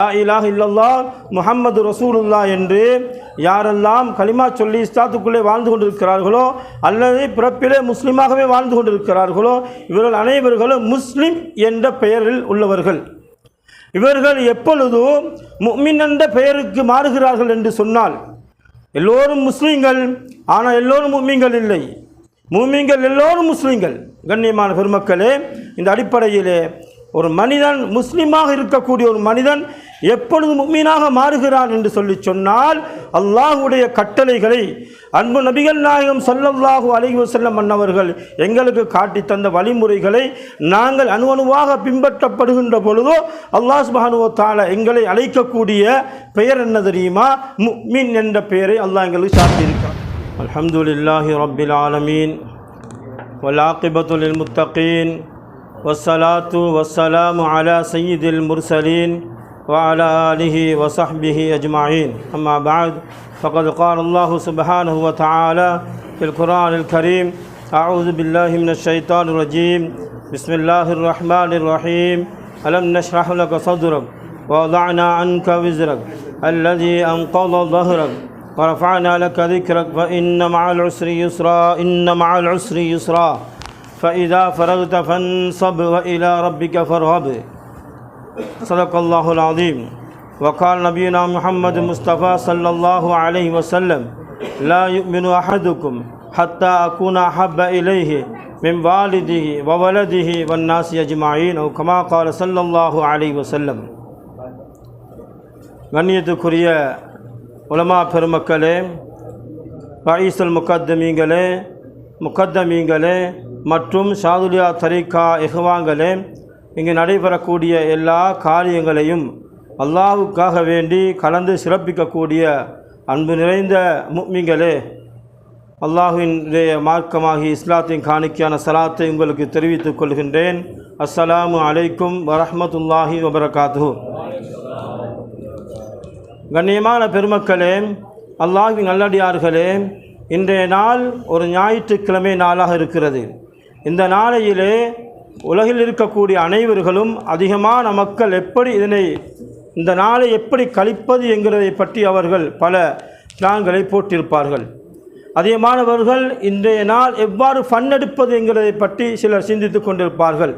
லா இல்லல்லா முஹம்மது ரசூலுல்லா என்று யாரெல்லாம் கலிமா சொல்லி இஸ்லாத்துக்குள்ளே வாழ்ந்து கொண்டிருக்கிறார்களோ அல்லது பிறப்பிலே முஸ்லீமாகவே வாழ்ந்து கொண்டிருக்கிறார்களோ இவர்கள் அனைவர்களும் முஸ்லீம் என்ற பெயரில் உள்ளவர்கள். இவர்கள் எப்பொழுதும் முக்மின் என்ற பெயருக்கு மாறுகிறார்கள் என்று சொன்னால் எல்லோரும் முஸ்லீம்கள் ஆனால் எல்லோரும் மும்மீன்கள் இல்லை. மூமிங்கள் எல்லோரும் முஸ்லீம்கள். கண்ணியமான பெருமக்களே இந்த அடிப்படையிலே ஒரு மனிதன் முஸ்லீமாக இருக்கக்கூடிய ஒரு மனிதன் எப்பொழுது முக்மீனாக மாறுகிறான் என்று சொல்லி சொன்னால் அல்லாஹுடைய கட்டளைகளை அன்பு நபிகள் நாயகம் சல்லல்லாஹு அலஹி வசல்லம் மன்னவர்கள் எங்களுக்கு காட்டி தந்த வழிமுறைகளை நாங்கள் அணுவணுவாக பின்பற்றப்படுகின்ற பொழுதோ அல்லாஹ் சுபானுவோ தால எங்களை அழைக்கக்கூடிய பெயர் என்ன தெரியுமா? முக்மின் என்ற பெயரை அல்லாஹ் எங்களுக்கு சாட்டியிருக்கிறார் அலமதுல்லாஹி ரபில் ஆலமீன். வலாக்கிபத்துல் முத்தகீன். வசலாத்து வசலாம் அலா சையீதில் முர்சலீன். وعلى آله وصحبه أجمعين. أما بعد فقد قال الله سبحانه وتعالى في القرآن الكريم أعوذ بالله من الشيطان الرجيم. بسم الله الرحمن الرحيم. ألم نشرح لك صدرك ووضعنا عنك وزرك الذي أنقض ظهرك ورفعنا لك ذكرك. فإن مع العسر يسرا إن مع العسر يسرا. فإذا فرغت فانصب وإلى ربك فارغب صدق الله العظيم وقال نبينا محمد مصطفى صلى الله عليه وسلم لا يؤمن أحدكم حتى أكون أحب إليه من والده وولده والناس أجمعين أو كما قال صلى الله عليه وسلم கண்ணியத்துக்குரிய உலமா பெருமக்களே ரயீசுல் முக்கத்தமீங்களே முக்கத்தமீங்களே மற்றும் ஷாதுலியா தரீக்கா இஹ்வாங்களே இங்கு நடைபெறக்கூடிய எல்லா காரியங்களையும் அல்லாவுக்காக வேண்டி கலந்து சிறப்பிக்கக்கூடிய அன்பு நிறைந்த முக்மிங்களே அல்லாஹுவினுடைய மார்க்கமாகி இஸ்லாத்தின் காணிக்கையான சலாத்தை உங்களுக்கு தெரிவித்துக் கொள்கின்றேன். அஸ்ஸலாமு அலைக்கும் வரஹ்மத்துல்லாஹி வபரகாத்து கண்ணியமான பெருமக்களே அல்லாஹின் நல்லடியார்களே இன்றைய நாள் ஒரு ஞாயிற்றுக்கிழமை நாளாக இருக்கிறது. இந்த நாளையிலே உலகில் இருக்கக்கூடிய அனைவர்களும் அதிகமான மக்கள் எப்படி இதனை இந்த நாளை எப்படி கழிப்பது என்கிறதை பற்றி அவர்கள் பல பிளான்களை போட்டிருப்பார்கள். அதிகமானவர்கள் இன்றைய நாள் எவ்வாறு ஃபன் எடுப்பது என்கிறதை பற்றி சிலர் சிந்தித்து கொண்டிருப்பார்கள்.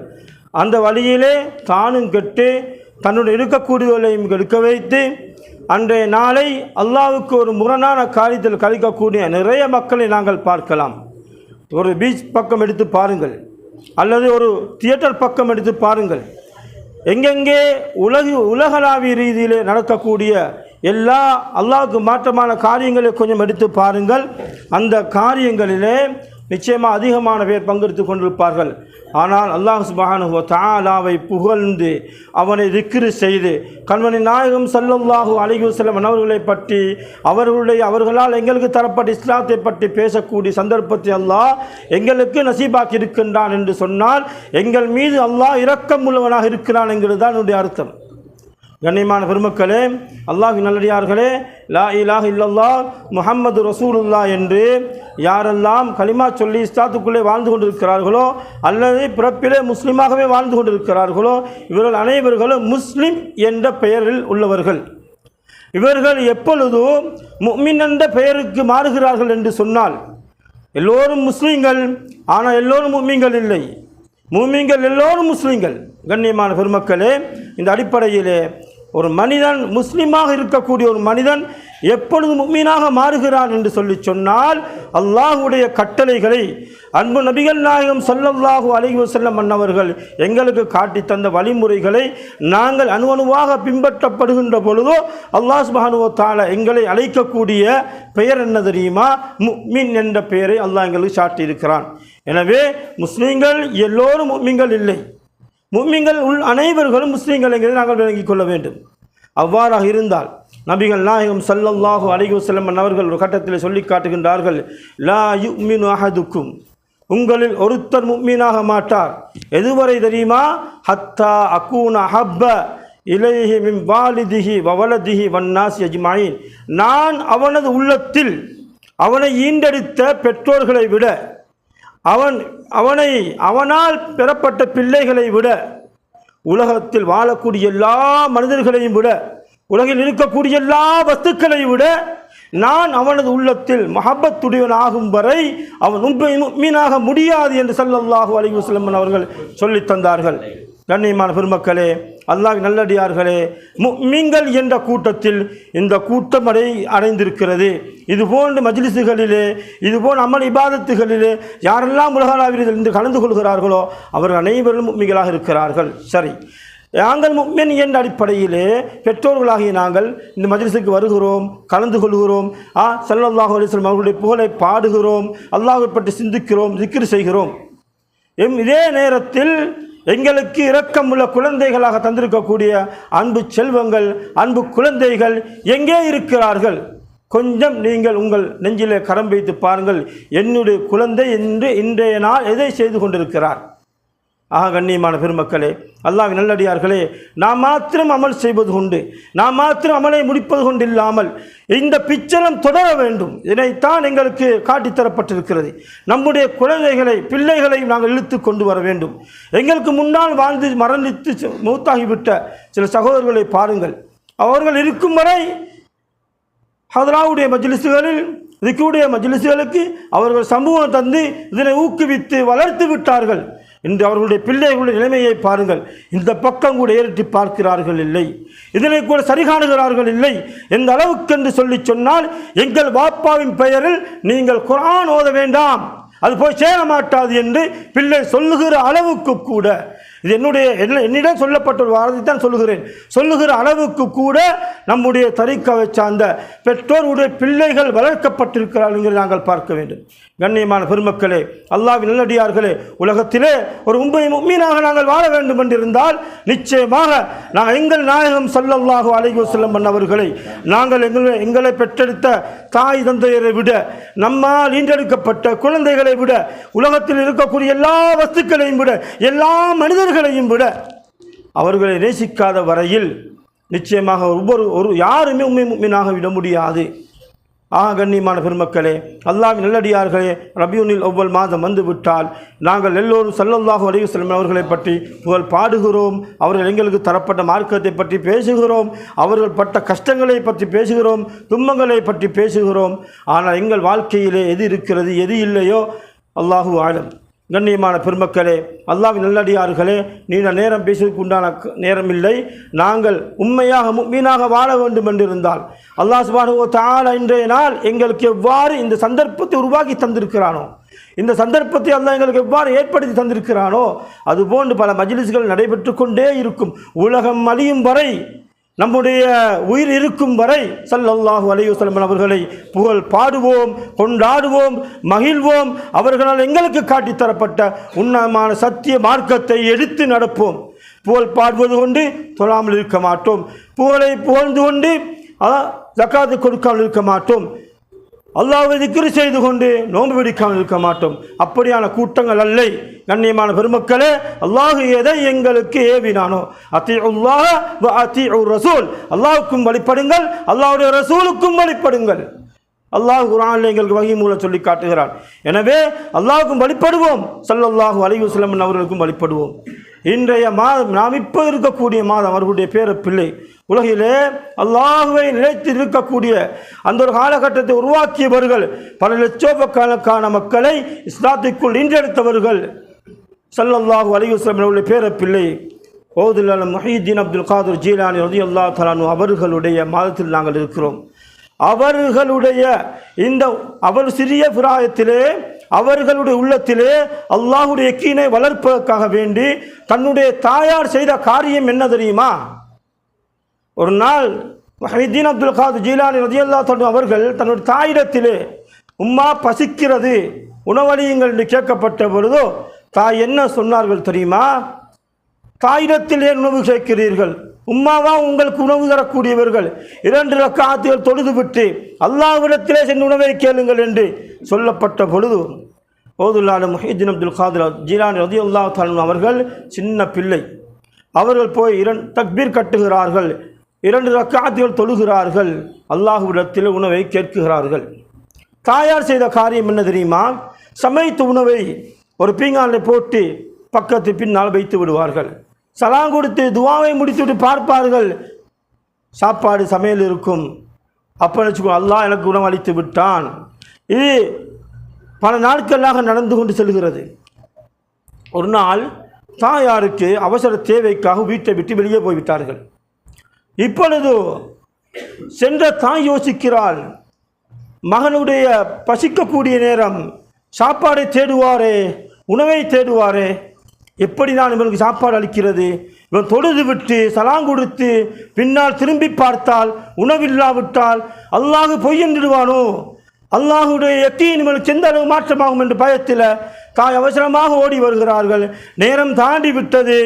அந்த வழியிலே தானும் கெட்டு தன்னுடைய இருக்கக்கூடியவர்களையும் எடுக்க வைத்து அன்றைய நாளை அல்லாவுக்கு ஒரு முரணான காரியத்தில் கழிக்கக்கூடிய நிறைய மக்களை நாங்கள் பார்க்கலாம். ஒரு பீச் பக்கம் எடுத்து பாருங்கள். அல்லது ஒரு தியேட்டர் பக்கம் எடுத்து பாருங்கள். எங்கெங்கே உலக உலகளாவிய ரீதியில் நடக்கக்கூடிய எல்லா அல்லாவுக்கு மாற்றமான காரியங்களை கொஞ்சம் எடுத்து பாருங்கள். அந்த காரியங்களிலே நிச்சயமாக அதிகமான பேர் பங்கெடுத்து கொண்டிருப்பார்கள். ஆனால் அல்லாஹ் சுபஹானுஹு தாலாவை புகழ்ந்து அவனை திக்ரு செய்து கண்மணி நாயகம் சல்லல்லாஹு அலைஹி வஸல்லம் அவர்களை பற்றி அவர்களுடைய அவர்களால் எங்களுக்கு தரப்பட்ட இஸ்லாத்தை பற்றி பேசக்கூடிய சந்தர்ப்பத்தை அல்லாஹ் எங்களுக்கு நசீபாக்கி இருக்கின்றான் என்று சொன்னால் எங்கள் மீது அல்லாஹ் இரக்கம் உள்ளவனாக இருக்கிறான் என்கிறது தான் என்னுடைய அர்த்தம். கண்ணியமான பெருமக்களே அல்லாஹ் நல்லடியார்களே லா இலாஹ் இல்லல்லா முஹம்மது ரசூலுல்லா என்று யாரெல்லாம் கலிமா சொல்லி இஸ்லாத்துக்குள்ளே வாழ்ந்து கொண்டிருக்கிறார்களோ அல்லது பிறப்பிலே முஸ்லீமாகவே வாழ்ந்து கொண்டிருக்கிறார்களோ இவர்கள் அனைவர்களும் முஸ்லீம் என்ற பெயரில் உள்ளவர்கள். இவர்கள் எப்பொழுதும் முக்மின் என்ற பெயருக்கு மாறுகிறார்கள் என்று சொன்னால் எல்லோரும் முஸ்லீம்கள் ஆனால் எல்லோரும் மும்மீன்கள் இல்லை. மூமிங்கள் எல்லோரும் முஸ்லீம்கள். கண்ணியமான பெருமக்களே இந்த அடிப்படையிலே ஒரு மனிதன் முஸ்லீமாக இருக்கக்கூடிய ஒரு மனிதன் எப்பொழுது மும்மீனாக மாறுகிறான் என்று சொல்லி சொன்னால் அல்லாஹுடைய கட்டளைகளை அன்பு நபிகள் நாயகம் சொல்லல்லாஹு அலைஹி செல்லம் மன்னவர்கள் எங்களுக்கு காட்டி தந்த வழிமுறைகளை நாங்கள் அணு அணுவாக பின்பற்றப்படுகின்ற பொழுதோ அல்லாஹ் சுப்ஹானஹு வ எங்களை அழைக்கக்கூடிய பெயர் என்ன தெரியுமா? முஃமின் என்ற பெயரை அல்லாஹ் எங்களுக்கு சாட்டியிருக்கிறான். எனவே முஸ்லீம்கள் எல்லோரும் முஃமின்கள் இல்லை. மும்மிங்கள் உள் அனைவர்களும் முஸ்லீம்கள் என்கிறதை நாங்கள் விளங்கிக் கொள்ள வேண்டும். அவ்வாறாக இருந்தால் நபிகள் நாயகம் சல்லல்லாஹு அலைஹி செல்லம்மன் அவர்கள் ஒரு கட்டத்தில் சொல்லி காட்டுகின்றார்கள் லா யுமின் அஹதுக்கும். உங்களில் ஒருத்தர் முக்மீனாக மாட்டார். எதுவரை தெரியுமா? ஹத்தா அக்கூன ஹப்ப இலைஹி மிம் வாலிதிஹி வவலதிஹி வன்னாசி யஜ்மாயின் நான் அவனது உள்ளத்தில் அவனை ஈண்டெடுத்த பெற்றோர்களை விட அவன் அவனை அவனால் பெறப்பட்ட பிள்ளைகளை விட உலகத்தில் வாழக்கூடிய எல்லா மனிதர்களையும் விட உலகில் இருக்கக்கூடிய எல்லா வஸ்துக்களை விட நான் அவனது உள்ளத்தில் மஹபத்துடையவன் ஆகும் வரை அவன் உண்மை மீனாக முடியாது என்று சல்லல்லாஹு அலைஹி அவர்கள் சொல்லித் தந்தார்கள். கண்ணியமான பெருமக்களே அல்லாஹ் நல்லடியார்களே முக்மீன்கள் என்ற கூட்டத்தில் இந்த கூட்டம் அடை அடைந்திருக்கிறது. இது போன்ற இதுபோன்ற இது போன்ற அமல் இபாதத்துகளிலே யாரெல்லாம் உலகளாவில் இருந்து கலந்து கொள்கிறார்களோ அவர்கள் அனைவரும் முக்மீன்களாக இருக்கிறார்கள். சரி. நாங்கள் முக்மின் என்ற அடிப்படையிலே பெற்றோர்களாகிய நாங்கள் இந்த மஜ்லிஸுக்கு வருகிறோம் கலந்து கொள்கிறோம். ஆ ஸல்லல்லாஹு அலைஹி அவர்களுடைய புகழை பாடுகிறோம் அல்லாஹை பற்றி சிந்திக்கிறோம் திக்ரு செய்கிறோம். எம் இதே நேரத்தில் எங்களுக்கு இரக்கமுள்ள குழந்தைகளாக தந்திருக்கக்கூடிய அன்பு செல்வங்கள் அன்பு குழந்தைகள் எங்கே இருக்கிறார்கள்? கொஞ்சம் நீங்கள் உங்கள் நெஞ்சிலே கரம் வைத்து பாருங்கள். என்னுடைய குழந்தை என்று இன்றைய நாள் எதை செய்து கொண்டிருக்கிறார்? ஆக கண்ணியமான பெருமக்களே அல்லாஹ் நல்லடியார்களே நாம் மாத்திரம் அமல் செய்வது கொண்டு நாம் மாத்திரம் அமலை முடிப்பது கொண்டு இல்லாமல் இந்த பிச்சரம் தொடர வேண்டும். இதனைத்தான் எங்களுக்கு காட்டித்தரப்பட்டிருக்கிறது நம்முடைய குழந்தைகளை பிள்ளைகளை நாங்கள் இழுத்து கொண்டு வர வேண்டும். எங்களுக்கு முன்னால் வாழ்ந்து மரணித்து மூத்தாகிவிட்ட சில சகோதரர்களை பாருங்கள். அவர்கள் இருக்கும் வரை ஹதராவுடைய மஜ்லிஸுகளில் இதுக்குடைய மஜ்லிஸுகளுக்கு அவர்கள் சமூகம் தந்து இதனை ஊக்குவித்து வளர்த்து விட்டார்கள். இன்று அவர்களுடைய பிள்ளைகளுடைய நிலைமையை பாருங்கள். இந்த பக்கம் கூட ஏறிட்டு பார்க்கிறார்கள் இல்லை. இதனை கூட சரி காணுகிறார்கள் இல்லை. எந்த அளவுக்கு என்று சொல்லி சொன்னால் எங்கள் வாப்பாவின் பெயரில் நீங்கள் குரான் ஓத வேண்டாம். அது போய் சேர மாட்டாது என்று பிள்ளை சொல்லுகிற அளவுக்கு கூட இது என்னுடைய என்ன என்னிடம் சொல்லப்பட்ட ஒரு வார்த்தை தான் சொல்லுகிறேன். சொல்லுகிற அளவுக்கு கூட நம்முடைய தரிக்கவை சார்ந்த பெற்றோருடைய பிள்ளைகள் வளர்க்கப்பட்டிருக்கிறார்கள் நாங்கள் பார்க்க வேண்டும். கண்ணியமான பெருமக்களே அல்லாவின் நல்லடியார்களே உலகத்திலே ஒரு உண்மை உண்மையாக நாங்கள் வாழ வேண்டும் என்றிருந்தால் நிச்சயமாக நான் எங்கள் நாயகம் ஸல்லல்லாஹு அலைஹி வஸல்லம் அவர்களை நாங்கள் எங்களை எங்களை பெற்றெடுத்த தாய் தந்தையரை விட நம்மால் ஈன்றெடுக்கப்பட்ட குழந்தைகளை விட உலகத்தில் இருக்கக்கூடிய எல்லா வஸ்துக்களையும் விட எல்லா மனிதர்களையும் விட அவர்களை நேசிக்காத வரையில் நிச்சயமாக ஒவ்வொரு ஒரு யாருமே உண்மை மீனாக விட முடியாது. ஆ கண்ணியமான பெருமக்களே அல்லாவின் நல்லடியார்களே ரபியூனில் ஒவ்வொரு மாதம் வந்துவிட்டால் நாங்கள் எல்லோரும் சல்லல்லாஹு அலைஹி செல்லும் அவர்களை பற்றி புகழ் பாடுகிறோம். அவர்கள் எங்களுக்கு தரப்பட்ட மார்க்கத்தை பற்றி பேசுகிறோம். அவர்கள் பட்ட கஷ்டங்களை பற்றி பேசுகிறோம். துன்பங்களை பற்றி பேசுகிறோம். ஆனால் எங்கள் வாழ்க்கையிலே எது இருக்கிறது எது இல்லையோ அல்லாஹு ஆழம் கண்ணியமான பெருமக்களே அல்லாவின் நல்லடியார்களே நீண்ட நேரம் பேசுவதற்கு உண்டான நேரம் நேரமில்லை. நாங்கள் உண்மையாக மீனாக வாழ வேண்டும் என்றிருந்தால் அல்லாஹ் சுபானுவோ தால இன்றைய நாள் எங்களுக்கு எவ்வாறு இந்த சந்தர்ப்பத்தை உருவாக்கி தந்திருக்கிறானோ இந்த சந்தர்ப்பத்தை அல்லா எங்களுக்கு எவ்வாறு ஏற்படுத்தி தந்திருக்கிறானோ அதுபோன்று பல மஜிலிஸ்கள் நடைபெற்று கொண்டே இருக்கும். உலகம் அழியும் வரை நம்முடைய உயிர் இருக்கும் வரை சல்லல்லாஹு அலையுசல்மன் அவர்களை புகழ் பாடுவோம் கொண்டாடுவோம் மகிழ்வோம். அவர்களால் எங்களுக்கு காட்டித் தரப்பட்ட உன்னதமான சத்திய மார்க்கத்தை எடுத்து நடப்போம். புகழ் பாடுவது கொண்டு தொழாமல் இருக்க மாட்டோம். புகழை புகழ்ந்து கொண்டு ஜக்காத்து கொடுக்காமல் இருக்க மாட்டோம். அல்லாவை திக்ரு செய்து கொண்டு நோன்பு பிடிக்காமல் இருக்க மாட்டோம். அப்படியான கூட்டங்கள் அல்லை. கண்ணியமான பெருமக்களே அல்லாஹு எதை எங்களுக்கு ஏவினானோ அத்தி உல்லாஹ அத்தி ரசூல். அல்லாவுக்கும் வழிபடுங்கள் அல்லாவுடைய ரசூலுக்கும் வழிபடுங்கள். அல்லாஹ் குரானில் எங்களுக்கு வகை மூலம் சொல்லி காட்டுகிறார். எனவே அல்லாஹுக்கும் வழிபடுவோம். ஸல்லல்லாஹு அலைஹி அவர்களுக்கும் வழிபடுவோம். இன்றைய மாதம் நாம் இப்போ இருக்கக்கூடிய மாதம் அவர்களுடைய பேர பிள்ளை உலகிலே அல்லாஹுவை நிலைத்து இருக்கக்கூடிய அந்த ஒரு காலகட்டத்தை உருவாக்கியவர்கள் பல லட்சோபக்கணக்கான மக்களை இஸ்லாத்திற்குள் இன்றெடுத்தவர்கள் சல்லல்லாஹு அலைஹி உள்ள பேரப்பிள்ளை பேர பிள்ளை அப்துல் காதூர் ஜீலானி ரதி அல்லா தலானு அவர்களுடைய மாதத்தில் நாங்கள் இருக்கிறோம். அவர்களுடைய இந்த அவர் சிறிய பிராயத்திலே அவர்களுடைய உள்ளத்திலே அல்லாஹுடைய கீனை வளர்ப்பதற்காக வேண்டி தன்னுடைய தாயார் செய்த காரியம் என்ன தெரியுமா? ஒரு நாள் மஹிதீன் அப்துல் காது ஜீலானி ரதியல்லா தனு அவர்கள் தன்னுடைய தாயிடத்திலே உம்மா பசிக்கிறது உணவளியுங்கள் என்று கேட்கப்பட்ட பொழுதோ தாய் என்ன சொன்னார்கள் தெரியுமா? தாயிடத்தில் ஏன் உணவு கேட்கிறீர்கள் உம்மாவா உங்களுக்கு உணவு தரக்கூடியவர்கள்? இரண்டு ரக்காத்துகள் தொழுது விட்டு அல்லாஹ்விடத்திலே சென்று உணவை கேளுங்கள் என்று சொல்லப்பட்ட பொழுது ஓதுல்லான முஹிதீன் அப்துல் காதர் ஜீலானி ரதி அல்லா அவர்கள் சின்ன பிள்ளை. அவர்கள் போய் இரண்டு தக்பீர் கட்டுகிறார்கள் இரண்டு ரக்காத்துகள் தொழுகிறார்கள். அல்லாஹுவிடத்தில் உணவை கேட்குகிறார்கள் தாயார் செய்த காரியம் என்ன தெரியுமா? சமைத்த உணவை ஒரு பீங்கானில் போட்டு பக்கத்து பின்னால் வைத்து விடுவார்கள். சலாம் கொடுத்து துவாவை முடித்துவிட்டு பார்ப்பார்கள். சாப்பாடு சமையல் இருக்கும். அப்போ நினச்சிக்கோ அல்லாஹ் எனக்கு உணவு அளித்து விட்டான். இது பல நாட்களாக நடந்து கொண்டு செல்கிறது. ஒரு நாள் தாயாருக்கு அவசர தேவைக்காக வீட்டை விட்டு வெளியே போய்விட்டார்கள். இப்பொழுது சென்ற தாய் யோசிக்கிறாள் மகனுடைய பசிக்கக்கூடிய நேரம் சாப்பாடை தேடுவாரே உணவை தேடுவாரே எப்படி நான் இவனுக்கு சாப்பாடு அளிக்கிறது? இவன் தொழுது விட்டு சலாங் கொடுத்து பின்னால் திரும்பி பார்த்தால் உணவில்லாவிட்டால் அல்லாஹு பொய்யென்றிடுவானோ அல்லாஹுடைய எட்டியின் இவனுக்கு எந்த அளவு மாற்றமாகும் என்று பயத்தில் தாய் அவசரமாக ஓடி வருகிறார்கள். நேரம் தாண்டி விட்டது.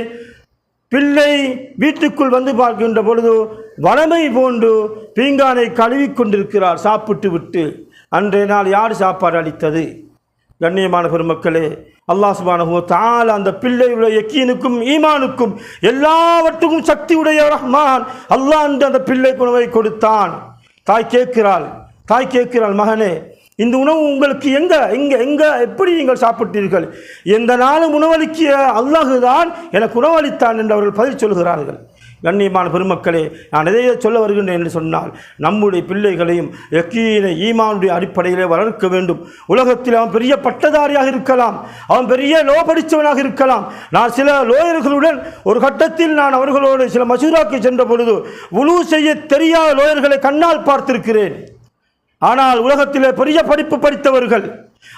பிள்ளை வீட்டுக்குள் வந்து பார்க்கின்ற பொழுது வளமை போன்று பீங்கானை கழுவி கொண்டிருக்கிறார். சாப்பிட்டு விட்டு அன்றைய நாள் யார் சாப்பாடு அளித்தது? கண்ணியமான பெருமக்களே அல்லாஹ் சுபானஹோ தால் அந்த பிள்ளையுடைய யக்கீனுக்கும் ஈமானுக்கும் எல்லாவற்றுக்கும் சக்தி உடைய ரஹ்மான் அல்லாஹ் என்று அந்த பிள்ளை உணவை கொடுத்தான். தாய் கேட்கிறாள் தாய் கேட்கிறாள் மகனே இந்த உணவு உங்களுக்கு எங்கே எங்கே எங்கே எப்படி நீங்கள் சாப்பிட்டீர்கள்? எந்த நாளும் உணவளிக்கிய அல்லாஹுதான் எனக்கு உணவளித்தான் என்று அவர்கள் பதில் சொல்கிறார்கள். கண்ணியமான பெருமக்களே நான் எதையே சொல்ல வருகின்றேன் என்று சொன்னால் நம்முடைய பிள்ளைகளையும் யக்கீனை ஈமானுடைய அடிப்படையிலே வளர்க்க வேண்டும். உலகத்தில் அவன் பெரிய பட்டதாரியாக இருக்கலாம் அவன் பெரிய லோ படித்தவனாக இருக்கலாம். நான் சில லோயர்களுடன் ஒரு கட்டத்தில் நான் அவர்களோடு சில மசூராக்கு சென்ற பொழுது உழு செய்ய தெரியாத லோயர்களை கண்ணால் பார்த்திருக்கிறேன். ஆனால் உலகத்திலே பெரிய படிப்பு படித்தவர்கள்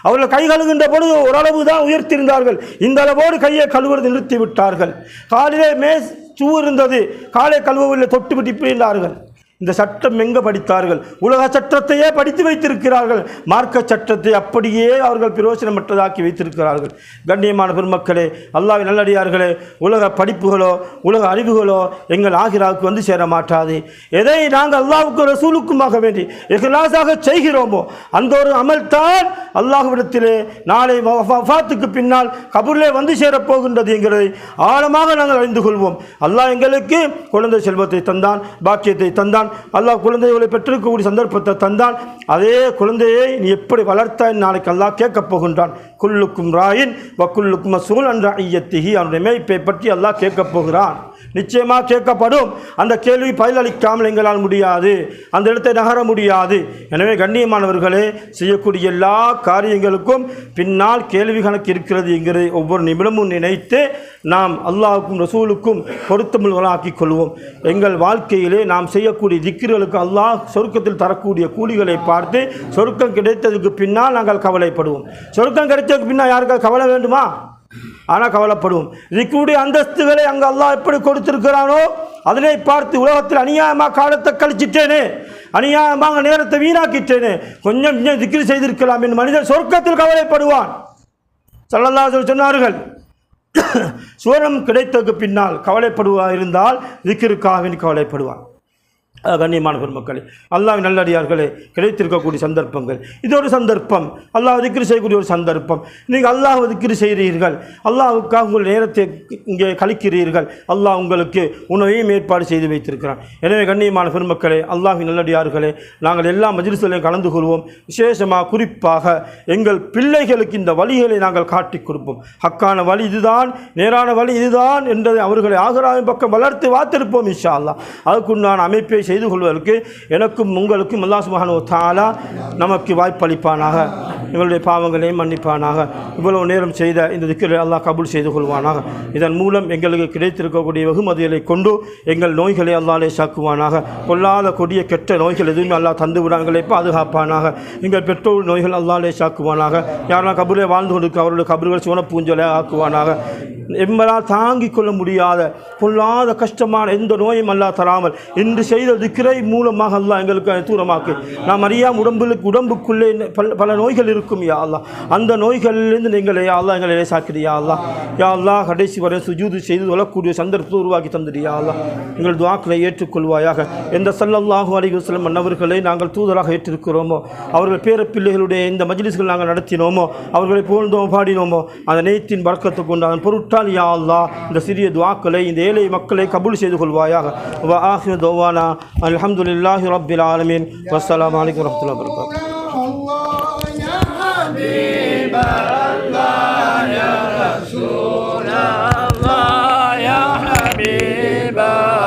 அவர்கள் கை கழுகின்ற பொழுது ஓரளவு தான் உயர்த்திருந்தார்கள் இந்த அளவோடு கையை கழுவுறது நிறுத்திவிட்டார்கள். காலிலே மேஸ் சூ இருந்தது. காலை கழுவவில்லை தொட்டு விட்டு இப்படின்றார்கள் இந்த சட்டம் எங்கே படித்தார்கள்? உலக சட்டத்தையே படித்து வைத்திருக்கிறார்கள். மார்க்க சட்டத்தை அப்படியே அவர்கள் பிரயோசனமற்றதாக்கி வைத்திருக்கிறார்கள். கண்ணியமான பெருமக்களே அல்லாவி நல்லடியார்களே உலக படிப்புகளோ உலக அறிவுகளோ எங்கள் ஆகிராவுக்கு வந்து சேர மாட்டாது. எதை நாங்கள் அல்லாவுக்கும் ரசூலுக்குமாக வேண்டி எகலாசாக செய்கிறோமோ அந்த ஒரு அமல்தான் அல்லாஹுவிடத்திலே நாளை வஃபாத்துக்கு பின்னால் கபூரிலே வந்து சேரப் போகின்றது என்கிறதை ஆழமாக நாங்கள் அறிந்து கொள்வோம். அல்லாஹ் எங்களுக்கு குழந்தை செல்வத்தை தந்தான் பாக்கியத்தை தந்தான் அல்லாஹ் குழந்தைகளை பெற்றிருக்கக்கூடிய சந்தர்ப்பத்தை தந்தான். அதே குழந்தையை நீ எப்படி வளர்த்தாய் நாளைக்கு அல்லாஹ் கேட்கப் போகின்றான். குல்லுக்கும் ராயின் வக்குல்லுக்கும் மசூல் என்ற ஐயத்திகி அவனுடைய மேய்ப்பை பற்றி அல்லாஹ் கேட்கப் போகிறான். நிச்சயமாக கேட்கப்படும். அந்த கேள்வி பதிலளிக்காமல் எங்களால் முடியாது. அந்த இடத்தை நகர முடியாது. எனவே கண்ணியமானவர்களே செய்யக்கூடிய எல்லா காரியங்களுக்கும் பின்னால் கேள்வி கணக்கு இருக்கிறது என்கிறதை ஒவ்வொரு நிமிடமும் நினைத்து நாம் அல்லாவுக்கும் ரசூலுக்கும் பொருத்தமுள்ளவர்களாக்கிக் கொள்வோம். எங்கள் வாழ்க்கையிலே நாம் செய்யக்கூடிய திக்கிர்களுக்கு அல்லாஹ் சொருக்கத்தில் தரக்கூடிய கூலிகளை பார்த்து சொருக்கம் கிடைத்ததுக்கு பின்னால் நாங்கள் கவலைப்படுவோம். சொருக்கம் கிடைத்ததுக்கு பின்னால் யாருக்காவது கவலை வேண்டுமா? ஆனால் கவலைப்படுவோம் இதுக்குடைய அந்தஸ்துகளை அங்கே அல்லாஹ் எப்படி கொடுத்திருக்கிறானோ அதனை பார்த்து உலகத்தில் அநியாயமாக காலத்தை கழிச்சிட்டேனே அநியாயமாக நேரத்தை வீணாக்கிட்டேனே கொஞ்சம் கொஞ்சம் திக்ரி செய்திருக்கலாம் என்று மனிதன் சொர்க்கத்தில் கவலைப்படுவான். சல்லல்லா சொன்னார்கள் சுவரம் கிடைத்ததுக்கு பின்னால் கவலைப்படுவா இருந்தால் திக்கிற்காக கவலைப்படுவான். கண்ணியமான பெருமக்களே அல்லாஹ் நல்லடியார்களே கிடைத்திருக்கக்கூடிய சந்தர்ப்பங்கள். இது ஒரு சந்தர்ப்பம். அல்லாஹ் திக்ரு செய்யக்கூடிய ஒரு சந்தர்ப்பம். நீங்கள் அல்லாஹ் திக்ரு செய்கிறீர்கள். அல்லாஹுக்காக உங்கள் நேரத்தை இங்கே கழிக்கிறீர்கள். அல்லாஹ் உங்களுக்கு உணவையும் ஏற்பாடு செய்து வைத்திருக்கிறான். எனவே கண்ணியமான பெருமக்களே அல்லாஹின் நல்லடியார்களே நாங்கள் எல்லா மஜிலிசுகளையும் கலந்து கொள்வோம். விசேஷமாக குறிப்பாக எங்கள் பிள்ளைகளுக்கு இந்த வழிகளை நாங்கள் காட்டிக் கொடுப்போம். ஹக்கான வழி இதுதான் நேரான வழி இதுதான் என்பதை அவர்களை ஆகராவின் பக்கம் வளர்த்து வாத்திருப்போம் இஷா அல்லாஹ். அதுக்குண்டான அமைப்பை செய்து கொள்வதற்கு எனக்கும் உங்களுக்கும் அல்லா சுபஹானு தாலா நமக்கு வாய்ப்பளிப்பானாக. எங்களுடைய பாவங்களை மன்னிப்பானாக. இவ்வளவு நேரம் செய்த இந்த திக்கரை அல்லாஹ் கபூல் செய்து கொள்வானாக. இதன் மூலம் எங்களுக்கு கிடைத்திருக்கக்கூடிய வெகுமதிகளை கொண்டு எங்கள் நோய்களை அல்லாலே சாக்குவானாக. கொல்லாத கொடிய கெட்ட நோய்கள் எதுவுமே அல்லாஹ் தந்து விடாங்களை பாதுகாப்பானாக. எங்கள் பெற்றோர் நோய்கள் அல்லாலே சாக்குவானாக. யாரெல்லாம் கபூரை வாழ்ந்து கொண்டிருக்க அவருடைய கபறுகள் சிவன பூஞ்சலை ஆக்குவானாக. எம்மளால் தாங்கிக் கொள்ள முடியாத பொல்லாத கஷ்டமான எந்த நோயும் அல்லா தராமல் இன்று செய்த திக்கிரை மூலமாக அல்லாஹ் எங்களுக்கு தூரமாக்கு. நாம் அறியாம உடம்புக்கு உடம்புக்குள்ளே பல பல நோய்கள் நோய்கள் இருக்கும் யா அந்த நோய்களிலிருந்து நீங்கள் யா எங்களை இலேசாக்கிடு யா அல்லா கடைசி வரை சுஜூது செய்து வரக்கூடிய சந்தர்ப்பத்தை உருவாக்கி தந்துடு யா எங்கள் துவாக்களை ஏற்றுக்கொள்வாயாக. எந்த சல்லல்லாஹு அலிகுஸ்லம் அன்னவர்களை நாங்கள் தூதராக ஏற்றிருக்கிறோமோ அவர்கள் பேர பிள்ளைகளுடைய இந்த மஜ்லிஸ்கள் நாங்கள் நடத்தினோமோ அவர்களை புகழ்ந்தோம் பாடினோமோ அந்த நேயத்தின் வழக்கத்தை கொண்டு அதன் பொருட்டால் யா இந்த சிறிய துவாக்களை இந்த ஏழை மக்களை கபூல் செய்து கொள்வாயாக. வ ஆஹிர் தோவானா அலமதுல்லாஹி ரபில் ஆலமீன். வசலாம் வலைக்கம் வரமத்துல வரகாத்து Resulallah ya Habiballah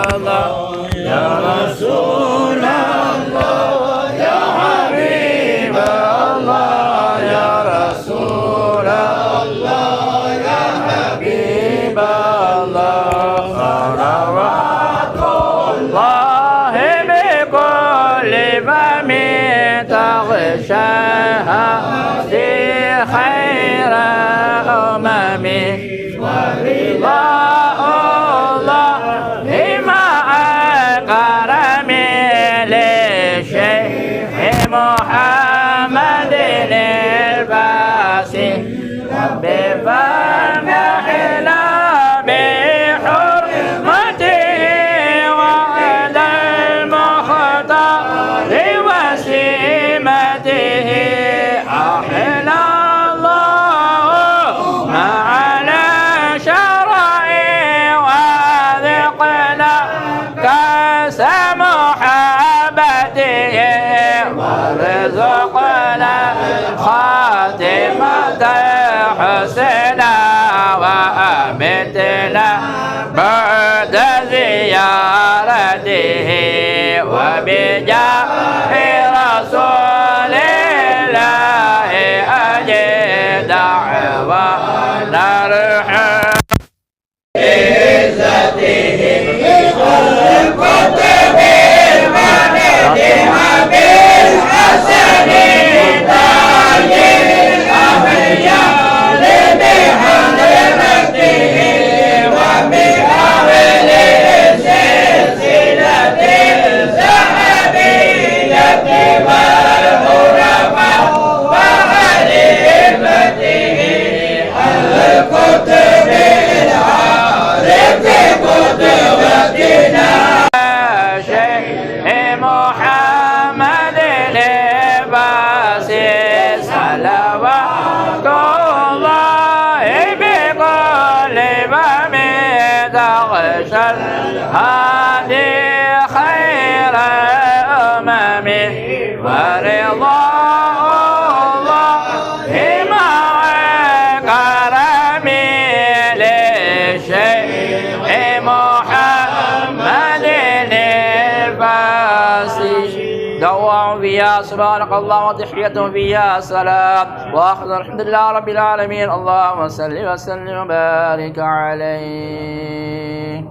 Mahal. وارزقنا خاتمة حسنا وأمتنا بعد زيارته وبجاه رسول الله أجد دعوة تغش هذه خير أمامي ورضا سبحانك اللهم وتحية فيها سلام. واخذ الحمد لله رب العالمين. اللهم صل وسلم وبارك عليه.